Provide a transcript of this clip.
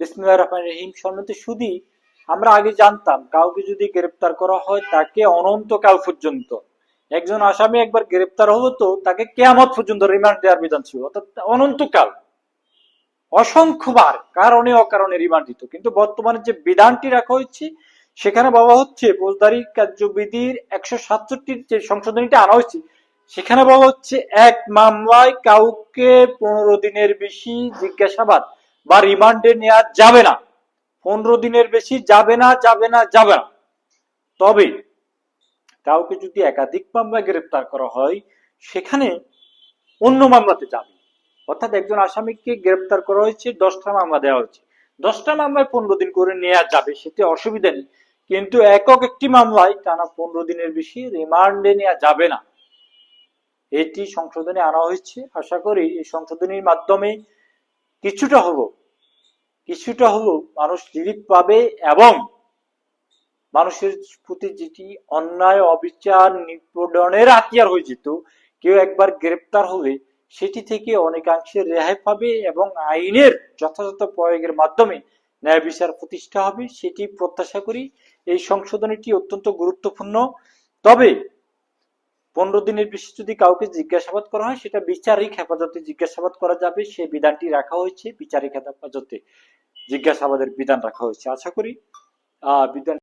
বিসমুল্লাহ রহমান রহিম সম্মতি শুধু আমরা আগে জানতাম, কাউকে যদি গ্রেপ্তার করা হয় তাকে অনন্তকাল পর্যন্ত। একজন আসামি একবার গ্রেপ্তার হলো তো তাকে কেয়ামত পর্যন্ত রিমান্ড দেওয়ার বিধান ছিল, অর্থাৎ অনন্তকাল। অসংখ্যবার, কারণে অকারণে রিমান্ড দিত। কিন্তু বর্তমানে যে বিধানটি রাখা হয়েছে, সেখানে বলা হচ্ছে ফৌজদারি কার্যবিধির একশো সাতষট্টির যে সংশোধনীটা আনা হয়েছে, সেখানে বলা হচ্ছে, এক মামলায় কাউকে পনেরো দিনের বেশি জিজ্ঞাসাবাদ বা রিমান্ডে নেওয়া যাবে না। পনেরো দিনের বেশি যাবে না যাবে না যাবে না। তবে কাউকে যদি একাধিক মামলায় গ্রেপ্তার করা হয়, সেখানে অন্য মামলাতে যাবে। অর্থাৎ একজন আসামিকে গ্রেপ্তার করা হয়েছে, দশটা মামলা দেওয়া হয়েছে। দশটা মামলায় পনেরো দিন করে নেওয়া যাবে, সেতে অসুবিধা নেই। কিন্তু একক একটি মামলায় টানা পনেরো দিনের বেশি রিমান্ডে নেওয়া যাবে না। এটি সংশোধনে আনা হয়েছে। আশা করি এই সংশোধনীর মাধ্যমে কিছুটা হলো কিছুটা হলো মানুষ রিলিফ পাবে এবং মানুষের প্রতি যেটি অন্যায়, অবিচার, নিপীড়নের হাতিয়ার হয়ে যেত, কেউ একবার গ্রেপ্তার হলে সেটি থেকে অনেকাংশে রেহাই পাবে এবং আইনের যথাযথ প্রয়োগের মাধ্যমে ন্যায় বিচার প্রতিষ্ঠা হবে, সেটি প্রত্যাশা করি। এই সংশোধনীটি অত্যন্ত গুরুত্বপূর্ণ। তবে পনেরো দিনের বেশি যদি কাউকে জিজ্ঞাসাবাদ করা হয়, সেটা বিচারিক হেফাজতে জিজ্ঞাসাবাদ করা যাবে। সেই বিধানটি রাখা হয়েছে, বিচারিক হেফাজতে জিজ্ঞাসাবাদের বিধান রাখা হয়েছে। আশা করি, আহ, বিধান